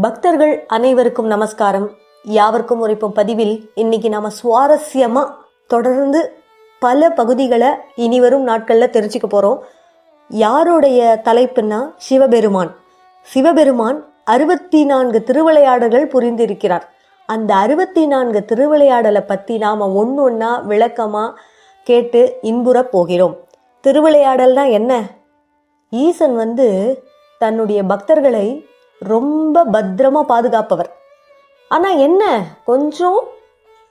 பக்தர்கள் அனைவருக்கும் நமஸ்காரம். யாவருக்கும் உரைப்பும் பதிவில் இன்னைக்கு நாம சுவாரஸ்யமா தொடர்ந்து பல பகுதிகளை இனிவரும் நாட்களில் தெரிஞ்சுக்க போறோம். யாருடைய தலைப்புன்னா சிவபெருமான். சிவபெருமான் அறுபத்தி நான்கு திருவிளையாடல்கள் புரிந்திருக்கிறார். அந்த அறுபத்தி நான்கு திருவிளையாடலை பற்றி நாம் ஒன்று ஒன்றா விளக்கமாக கேட்டு இன்புறப் போகிறோம். திருவிளையாடல்னா என்ன? ஈசன் வந்து தன்னுடைய பக்தர்களை ரொம்ப பத்திரமா பாதுகாப்பவர். ஆனால் என்ன? கொஞ்சம்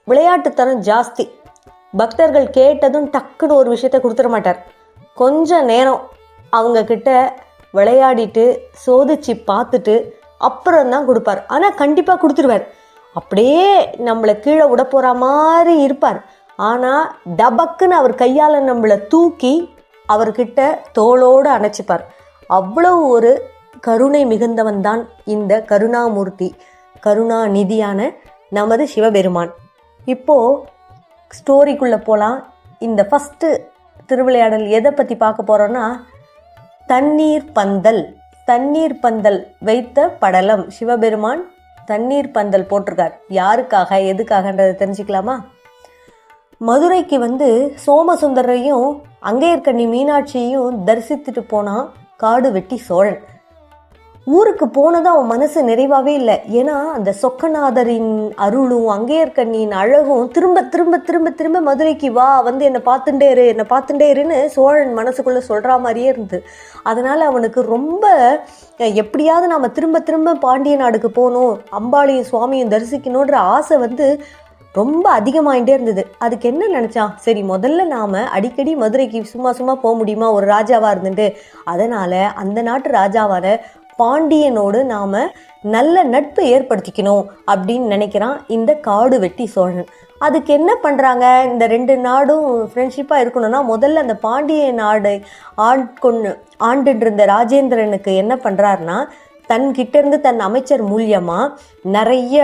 விளையாட்டுத்தனம் ஜாஸ்தி. பக்தர்கள் கேட்டதும் டக்குன்னு ஒரு விஷயத்த கொடுத்துட மாட்டார். கொஞ்சம் நேரம் அவங்கக்கிட்ட விளையாடிட்டு சோதிச்சு பார்த்துட்டு அப்புறம் தான் கொடுப்பார். ஆனால் கண்டிப்பாக கொடுத்துருவார். அப்படியே நம்மளை கீழே விட போகிற மாதிரி இருப்பார். ஆனால் டபக்குன்னு அவர் கையால் நம்மளை தூக்கி அவர்கிட்ட தோளோடு அணைச்சிப்பார். அவ்வளவு ஒரு கருணை மிகுந்தவன் தான் இந்த கருணாமூர்த்தி கருணாநிதியான நமது சிவபெருமான். இப்போ ஸ்டோரிக்குள்ளே போகலாம் இந்த ஃபஸ்ட்டு திருவிளையாடல் எதை பற்றி பார்க்க போகிறோன்னா தண்ணீர் பந்தல் தண்ணீர் பந்தல் வைத்த படலம். சிவபெருமான் தண்ணீர் பந்தல் போட்டிருக்கார். யாருக்காக எதுக்காகன்றதை தெரிஞ்சுக்கலாமா? மதுரைக்கு வந்து சோமசுந்தரையும் அங்கேயர்கண்ணி மீனாட்சியையும் தரிசித்துட்டு போனான் காடு வெட்டி சோழன். ஊருக்கு போனதும் அவன் மனசு நிறைவாகவே இல்லை. ஏன்னா அந்த சொக்கநாதரின் அருளும் அங்கேயர்கண்ணியின் அழகும் திரும்ப திரும்ப திரும்ப திரும்ப மதுரைக்கு வா வந்து என்னை பார்த்துட்டே இரு என்னை பார்த்துட்டே இருன்னு சோழன் மனசுக்குள்ளே சொல்கிற மாதிரியே இருந்தது. அதனால் அவனுக்கு ரொம்ப எப்படியாவது நாம் திரும்ப திரும்ப பாண்டிய நாடுக்கு போகணும் அம்பாளையும் சுவாமியும் தரிசிக்கணுன்ற ஆசை வந்து ரொம்ப அதிகமாயிட்டே இருந்தது. அதுக்கு என்ன நினச்சான்? சரி முதல்ல நாம் அடிக்கடி மதுரைக்கு சும்மா சும்மா போக முடியுமா? ஒரு ராஜாவாக இருந்துட்டு. அதனால் அந்த நாட்டு ராஜாவான பாண்டியனோடு நாம் நல்ல நட்பு ஏற்படுத்திக்கணும் அப்படின்னு நினைக்கிறான் இந்த காடு வெட்டி சோழன். அதுக்கு என்ன பண்ணுறாங்க இந்த ரெண்டு நாடும் ஃப்ரெண்ட்ஷிப்பாக இருக்கணும்னா முதல்ல அந்த பாண்டிய நாடு ஆண்கொண்டு ஆண்டுன்றிருந்த ராஜேந்திரனுக்கு என்ன பண்ணுறாருன்னா தன் இருந்து தன் அமைச்சர் மூலியமாக நிறைய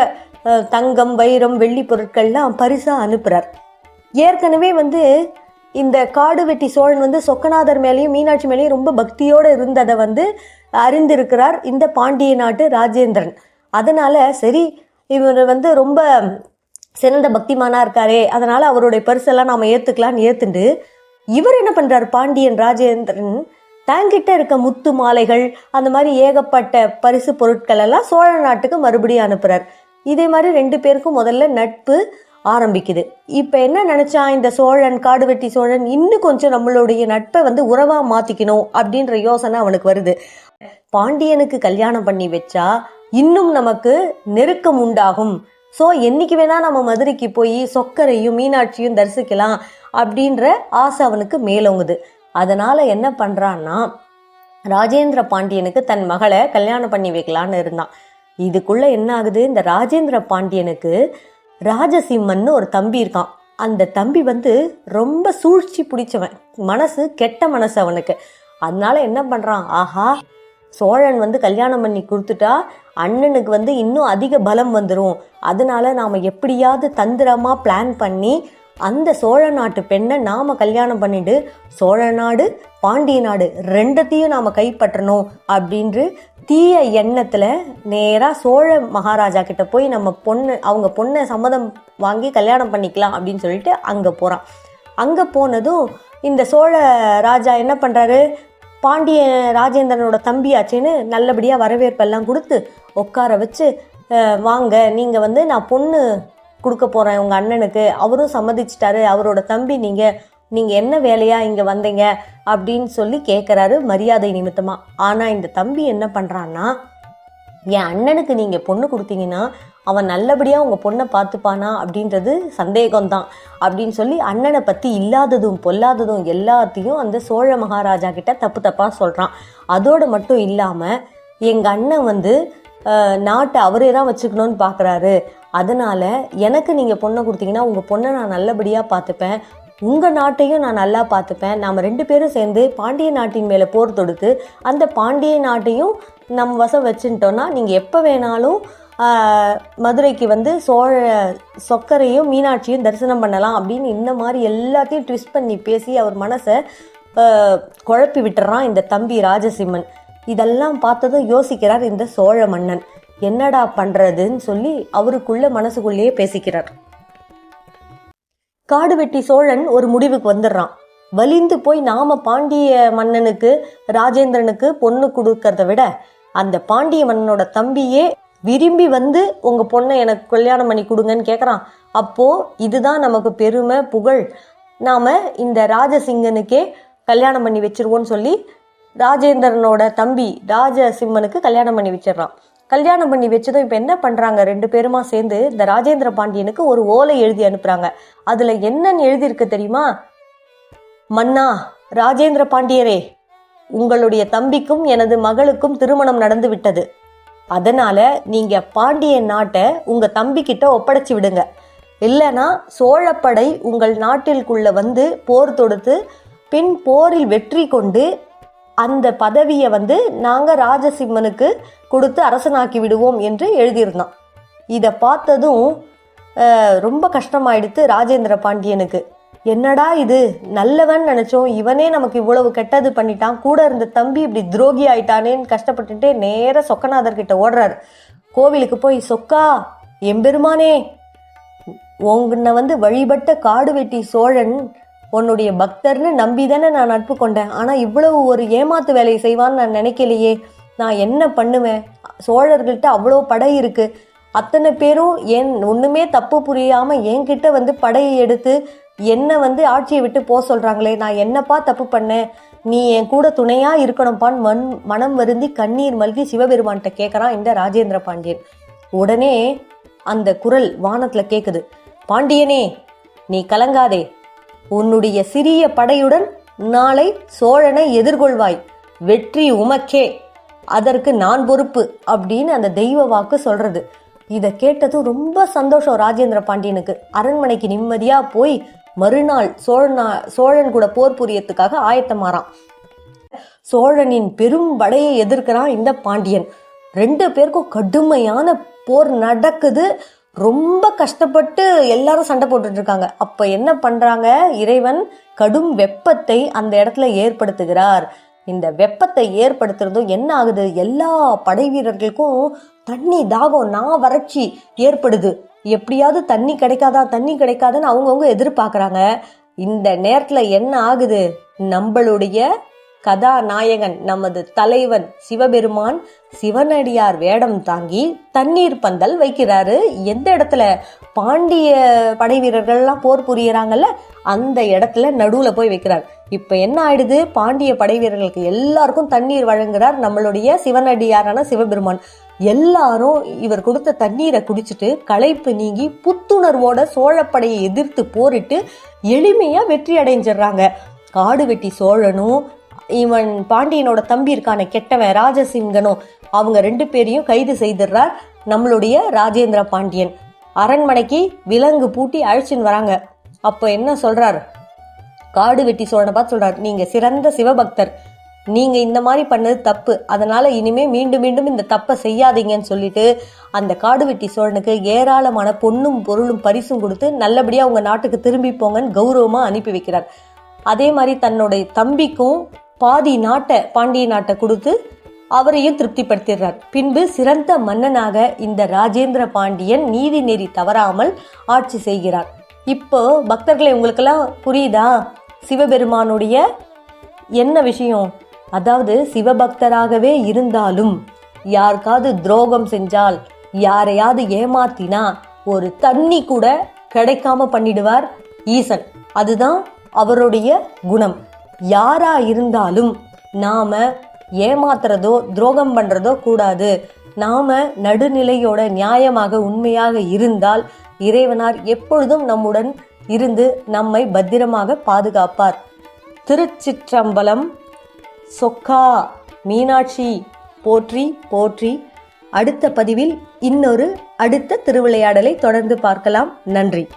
தங்கம் வைரம் வெள்ளி பொருட்கள்லாம் பரிசாக அனுப்புகிறார் ஏற்கனவே வந்து இந்த காடு வெட்டி சோழன் வந்து சொக்கநாதர் மேலேயும் மீனாட்சி மேலேயும் ரொம்ப பக்தியோடு இருந்ததை வந்து அறிந்திருக்கிறார் இந்த பாண்டிய நாட்டு ராஜேந்திரன். அதனால் சரி இவர் வந்து ரொம்ப சிறந்த பக்திமானாக இருக்காரே அதனால் அவருடைய பரிசெல்லாம் நாம் ஏற்றுக்கலான்னு ஏற்றுண்டு இவர் என்ன பண்ணுறார் பாண்டியன் ராஜேந்திரன் தங்கிட்ட இருக்க முத்து மாலைகள் அந்த மாதிரி ஏகப்பட்ட பரிசு பொருட்கள் எல்லாம் சோழ நாட்டுக்கு மறுபடியும் அனுப்புகிறார் இதே மாதிரி ரெண்டு பேருக்கும் முதல்ல நட்பு ஆரம்பிக்குது. இப்போ என்ன நினச்சா இந்த சோழன் காடு வெட்டி சோழன் இன்னும் கொஞ்சம் நம்மளுடைய நட்பை வந்து உறவா மாத்திக்கணும் அப்படின்ற யோசனை அவனுக்கு வருது. பாண்டியனுக்கு கல்யாணம் பண்ணி வச்சா இன்னும் நமக்கு நெருக்கம் உண்டாகும். ஸோ என்னைக்கு வேணா நம்ம மதுரைக்கு போய் சொக்கரையும் மீனாட்சியும் தரிசிக்கலாம் அப்படின்ற ஆசை அவனுக்கு மேலோங்குது. அதனால என்ன பண்றான்னா ராஜேந்திர பாண்டியனுக்கு தன் மகளை கல்யாணம் பண்ணி வைக்கலான்னு இருந்தான். இதுக்குள்ள என்ன ஆகுது? இந்த ராஜேந்திர பாண்டியனுக்கு ராஜசிம்மன்னு ஒரு தம்பி இருக்கான். அந்த தம்பி வந்து ரொம்ப சூழ்ச்சி பிடிச்சவன். மனசு கெட்ட மனசு அவனுக்கு. அதனால என்ன பண்றான்? ஆஹா சோழன் வந்து கல்யாணம் பண்ணி கொடுத்துட்டா அண்ணனுக்கு வந்து இன்னும் அதிக பலம் வந்துடும் அதனால நாம எப்படியாவது தந்திரமா பிளான் பண்ணி அந்த சோழ நாட்டு பெண்ணை நாம கல்யாணம் பண்ணிட்டு சோழ நாடு பாண்டிய நாடு ரெண்டத்தையும் நாம கைப்பற்றணும் அப்படின்று தீய எண்ணத்தில் நேராக சோழ மகாராஜா கிட்ட போய் நம்ம பொண்ணு அவங்க பொண்ணை சம்மதம் வாங்கி கல்யாணம் பண்ணிக்கலாம் அப்படின்னு சொல்லிட்டு அங்கே போகிறான் அங்கே போனதும் இந்த சோழ ராஜா என்ன பண்ணுறாரு பாண்டிய ராஜேந்திரனோட தம்பியாச்சேன்னு நல்லபடியாக வரவேற்பெல்லாம் கொடுத்து உட்கார வச்சு வாங்க நீங்கள் வந்து நான் பொண்ணு கொடுக்க போகிறேன் உங்கள் அண்ணனுக்கு. அவரும் சம்மதிச்சிட்டாரு. அவரோட தம்பி நீங்கள் நீங்க என்ன வேலையா இங்க வந்தீங்க அப்படின்னு சொல்லி கேட்குறாரு மரியாதை நிமித்தமா. ஆனா இந்த தம்பி என்ன பண்றான்னா என் அண்ணனுக்கு நீங்க பொண்ணு கொடுத்தீங்கன்னா அவன் நல்லபடியா உங்க பொண்ணை பார்த்துப்பானா அப்படின்றது சந்தேகம்தான் அப்படின்னு சொல்லி அண்ணனை பத்தி இல்லாததும் பொல்லாததும் எல்லாத்தையும் அந்த சோழ மகாராஜா கிட்ட தப்பு தப்பா சொல்றான். அதோடு மட்டும் இல்லாம எங்க அண்ணன் வந்து நாட்டை அவரே தான் வச்சுக்கணும்னு பார்க்குறாரு அதனால எனக்கு நீங்கள் பொண்ணை கொடுத்தீங்கன்னா உங்கள் பொண்ணை நான் நல்லபடியாக பார்த்துப்பேன். உங்கள் நாட்டையும் நான் நல்லா பார்த்துப்பேன். நாம் ரெண்டு பேரும் சேர்ந்து பாண்டிய நாட்டின் மேலே போர் தொடுத்து அந்த பாண்டிய நாட்டையும் நம் வசம் வச்சுட்டோன்னா நீங்கள் எப்போ வேணாலும் மதுரைக்கு வந்து சோழ சொக்கரையும் மீனாட்சியும் தரிசனம் பண்ணலாம் அப்படின்னு இந்த மாதிரி எல்லாத்தையும் ட்விஸ்ட் பண்ணி பேசி அவர் மனசை குழப்பி விட்டுறான் இந்த தம்பி ராஜசிம்மன். இதெல்லாம் பார்த்ததும் யோசிக்கிறார் இந்த சோழ மன்னன். என்னடா பண்ணுறதுன்னு சொல்லி அவருக்குள்ள மனசுக்குள்ளேயே பேசிக்கிறார். காடு வெட்டி சோழன் ஒரு முடிவுக்கு வந்துடுறான். வலிந்து போய் நாம பாண்டிய மன்னனுக்கு ராஜேந்திரனுக்கு பொண்ணு கொடுக்கறத விட அந்த பாண்டிய மன்னனோட தம்பியே விரும்பி வந்து உங்க பொண்ணை எனக்கு கல்யாணம் பண்ணி கொடுங்கன்னு கேட்குறான் அப்போ இதுதான் நமக்கு பெருமை புகழ். நாம இந்த ராஜசிங்கனுக்கே கல்யாணம் பண்ணி வச்சிருவோன்னு சொல்லி ராஜேந்திரனோட தம்பி ராஜசிம்மனுக்கு கல்யாணம் பண்ணி வச்சிடுறான். கல்யாணம் பண்ணி வச்சதும் இப்போ என்ன பண்ணுறாங்க ரெண்டு பேருமா சேர்ந்து இந்த ராஜேந்திர பாண்டியனுக்கு ஒரு ஓலை எழுதி அனுப்புகிறாங்க அதில் என்னன்னு எழுதியிருக்கு தெரியுமா? மன்னா ராஜேந்திர பாண்டியரே உங்களுடைய தம்பிக்கும் எனது மகளுக்கும் திருமணம் நடந்து விட்டது. அதனால நீங்க பாண்டிய நாட்டை உங்க தம்பிக்கிட்ட ஒப்படைச்சி ஒப்படைச்சு விடுங்க. இல்லைனா சோழப்படை உங்கள் நாட்டிற்குள்ள வந்து போர் தொடுத்து பின் போரில் வெற்றி கொண்டு அந்த பதவியை வந்து நாங்கள் ராஜசிம்மனுக்கு கொடுத்து அரசனாக்கி விடுவோம் என்று எழுதியிருந்தான். இதை பார்த்ததும் ரொம்ப கஷ்டமாயிடுத்து ராஜேந்திர பாண்டியனுக்கு. என்னடா இது நல்லவன் நினச்சோம் இவனே நமக்கு இவ்வளவு கெட்டது பண்ணிட்டான் கூட இருந்த தம்பி இப்படி துரோகி ஆயிட்டானேன்னு கஷ்டப்பட்டுட்டே நேர சொக்கநாதர் கிட்ட ஓடுறாரு. கோவிலுக்கு போய் சொக்கா எம்பெருமானே உங்கன்ன வந்து வழிபட்ட காடு வெட்டி சோழன் உன்னுடைய பக்தர்னு நம்பி தானே நான் நட்பு கொண்டேன். ஆனால் இவ்வளவு ஒரு ஏமாத்து வேலையை செய்வான்னு நான் நினைக்கலையே. நான் என்ன பண்ணுவேன்? சோழர்கள்ட்ட அவ்வளோ படை இருக்குது அத்தனை பேரும் என் ஒன்றுமே தப்பு புரியாமல் என்கிட்ட வந்து படையை எடுத்து என்னை வந்து ஆட்சியை விட்டு போக சொல்கிறாங்களே நான் என்னப்பா தப்பு பண்ணேன்? நீ என் கூட துணையாக இருக்கணும்ப்பான்னு மண் மனம் வருந்தி கண்ணீர் மல்கி சிவபெருமான்கிட்ட கேட்குறான் இந்த ராஜேந்திர பாண்டியன். உடனே அந்த குரல் வானத்தில் கேட்குது பாண்டியனே நீ கலங்காதே. உன்னுடைய சிறிய படையுடன் நாளை சோழனை எதிர்கொள்வாய். வெற்றி உமக்கே. அதற்கு நான் பொறுப்பு அப்படின்னு அந்த தெய்வ வாக்கு சொல்றது. இதை கேட்டதும் ரொம்ப சந்தோஷம் ராஜேந்திர பாண்டியனுக்கு. அரண்மனைக்கு நிம்மதியா போய் மறுநாள் சோழனா சோழன் கூட போர் புரியத்துக்காக ஆயத்தமாறான். சோழனின் பெரும் படையை எதிர்க்கிறான் இந்த பாண்டியன். ரெண்டு பேருக்கும் கடுமையான போர் நடக்குது. ரொம்ப கஷ்டப்பட்டு எல்லாரும் சண்டை போட்டுட்டு இருக்காங்க என்ன பண்ணுறாங்க இறைவன் கடும் வெப்பத்தை அந்த இடத்துல ஏற்படுத்துகிறார். இந்த வெப்பத்தை ஏற்படுத்துறதும் என்ன ஆகுது? எல்லா படை வீரர்களுக்கும் தண்ணி தாகம் நான் வறட்சி ஏற்படுது. எப்படியாவது தண்ணி கிடைக்காதா? தண்ணி கிடைக்காதான்னு அவங்கவுங்க எதிர்பார்க்குறாங்க. இந்த நேரத்தில் என்ன ஆகுது? நம்மளுடைய கதாநாயகன் நமது தலைவன் சிவபெருமான் சிவனடியார் வேடம் தாங்கி தண்ணீர் பந்தல் வைக்கிறாரு. எந்த இடத்துல பாண்டிய படை வீரர்கள்லாம் போர் புரியறாங்கல்ல அந்த இடத்துல நடுவுல போய் வைக்கிறார். இப்ப என்ன ஆயிடுது? பாண்டிய படை வீரர்களுக்கு எல்லாருக்கும் தண்ணீர் வழங்குறார் நம்மளுடைய சிவனடியாரான சிவபெருமான். எல்லாரும் இவர் கொடுத்த தண்ணீரை குடிச்சிட்டு களைப்பு நீங்கி புத்துணர்வோட சோழப்படையை எதிர்த்து போரிட்டு எளிமையா வெற்றி அடைஞ்சிடுறாங்க. காடு வெட்டி சோழனும் இவன் பாண்டியனோட தம்பி இருக்கான கெட்டவன் ராஜசிங்கனும் அவங்க ரெண்டு பேரையும் கைது செய்திடுறார் நம்மளுடைய ராஜேந்திர பாண்டியன். அரண்மனைக்கு விலங்கு பூட்டி அழைச்சின்னு வராங்க. அப்போ என்ன சொல்றார்? காடு வெட்டி சோழனை பார்த்து சொல்றார் நீங்க சிறந்த சிவபக்தர். நீங்க இந்த மாதிரி பண்ணது தப்பு. அதனால இனிமே மீண்டும் மீண்டும் இந்த தப்பை செய்யாதீங்கன்னு சொல்லிட்டு அந்த காடு வெட்டி சோழனுக்கு ஏராளமான பொண்ணும் பொருளும் பரிசும் கொடுத்து நல்லபடியா உங்க நாட்டுக்கு திரும்பி போங்கன்னு கௌரவமா அனுப்பி வைக்கிறார். அதே மாதிரி தன்னுடைய தம்பிக்கும் பாதி நாட்டை பாண்டிய நாட்டை கொடுத்து அவரையும் திருப்திப்படுத்திடுறார். பின்பு சிறந்த மன்னனாக இந்த ராஜேந்திர பாண்டியன் நீதி நெறி தவறாமல் ஆட்சி செய்கிறார். இப்போ பக்தர்களை உங்களுக்கெல்லாம் புரியுதா? சிவபெருமானுடைய என்ன விஷயம்? அதாவது சிவபக்தராகவே இருந்தாலும் யாருக்காவது துரோகம் செஞ்சால் யாரையாவது ஏமாத்தினா ஒரு தண்ணி கூட கிடைக்காம பண்ணிடுவார் ஈசன். அதுதான் அவருடைய குணம். யாரா இருந்தாலும் நாம ஏமாத்துறதோ துரோகம் பண்றதோ கூடாது. நாம நடுநிலையோட நியாயமாக உண்மையாக இருந்தால் இறைவனார் எப்பொழுதும் நம்முடன் இருந்து நம்மை பத்திரமாக பாதுகாப்பார். திருச்சிற்றம்பலம் சொக்கா மீனாட்சி போற்றி போற்றி. அடுத்த பதிவில் இன்னொரு அடுத்த திருவிளையாடலை தொடர்ந்து பார்க்கலாம். நன்றி.